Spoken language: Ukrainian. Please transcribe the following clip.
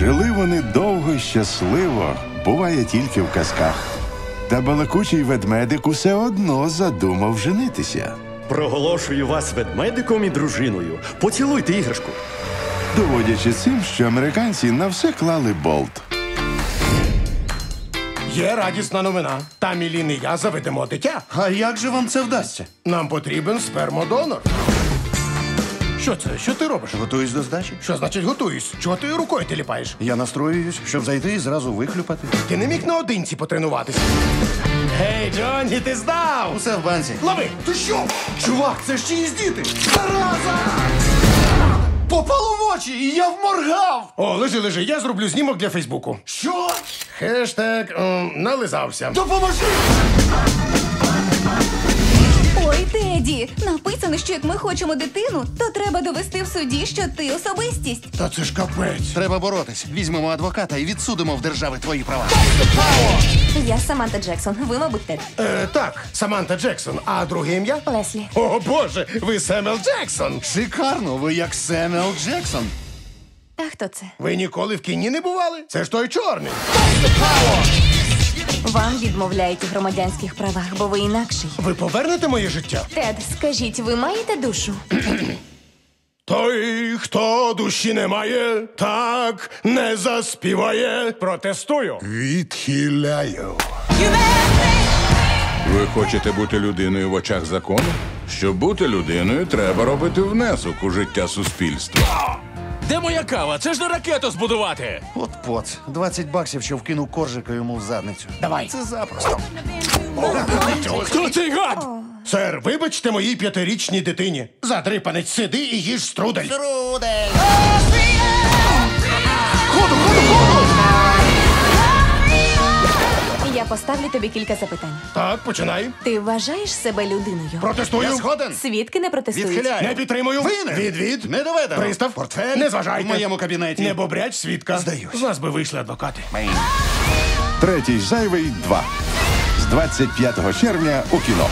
Жили вони довго й щасливо, буває тільки в казках. Та балакучий ведмедик усе одно задумав женитися. Проголошую вас ведмедиком і дружиною. Поцілуйте іграшку. доводячи цим, що американці на все клали болт. Є радісна новина. Та Мілін і я заведемо дитя. А як же вам це вдасться? Нам потрібен спермодонор. Що це? Що ти робиш? Готуюсь до здачі. Що значить готуюсь? Чого ти рукою тіліпаєш? Я настроююсь, щоб зайти і зразу вихлюпати. Ти не міг наодинці потренуватися. Гей, Джонні, ти здав! Усе в банці. Лови! Ти що? Чувак, це ж чиїсь діти! Зараза! Попало в очі, і я вморгав! О, лежи, лежи, я зроблю знімок для Фейсбуку. Що? Хештег ем, нализався. Допоможи! Теді, написано, що як ми хочемо дитину, то треба довести в суді, що ти особистість. Та це ж капець. Треба боротись. Візьмемо адвоката і відсудимо в держави твої права. Я Саманта Джексон. Ви, мабуть, Тед. Е, так, Саманта Джексон, а друге ім'я? Леслі. О боже, ви Семел Джексон! Шикарно, ви як Семел Джексон. А хто це? Ви ніколи в кіні не бували? Це ж той чорний. Вам відмовляють у громадянських правах, бо ви інакший. Ви повернете моє життя? Тед, скажіть, ви маєте душу? Той, хто душі не має, так не заспіває. Протестую. Відхиляю. Ви хочете бути людиною в очах закону? Щоб бути людиною, треба робити внесок у життя суспільства. Де моя кава? Це ж не ракету збудувати. От поц. 20 баксів, що вкинув коржика йому в задницю. Давай. Це запросто. Хто цей гад? Сер, вибачте моїй п'ятирічній дитині. Задрипанець, сиди і їж струдель. Я поставлю тобі кілька запитань. Так, починай. Ти вважаєш себе людиною? Протестую. Я згоден. Свідки не протестують. Відхиляю. Не підтримую. Винен. Відвід. Не доведено. Пристав. Портфель. Не зважайте. В моєму кабінеті. Не бобряч свідка. Здаюсь. З нас би вийшли адвокати. Третій зайвий 2. З 25 червня у кіно.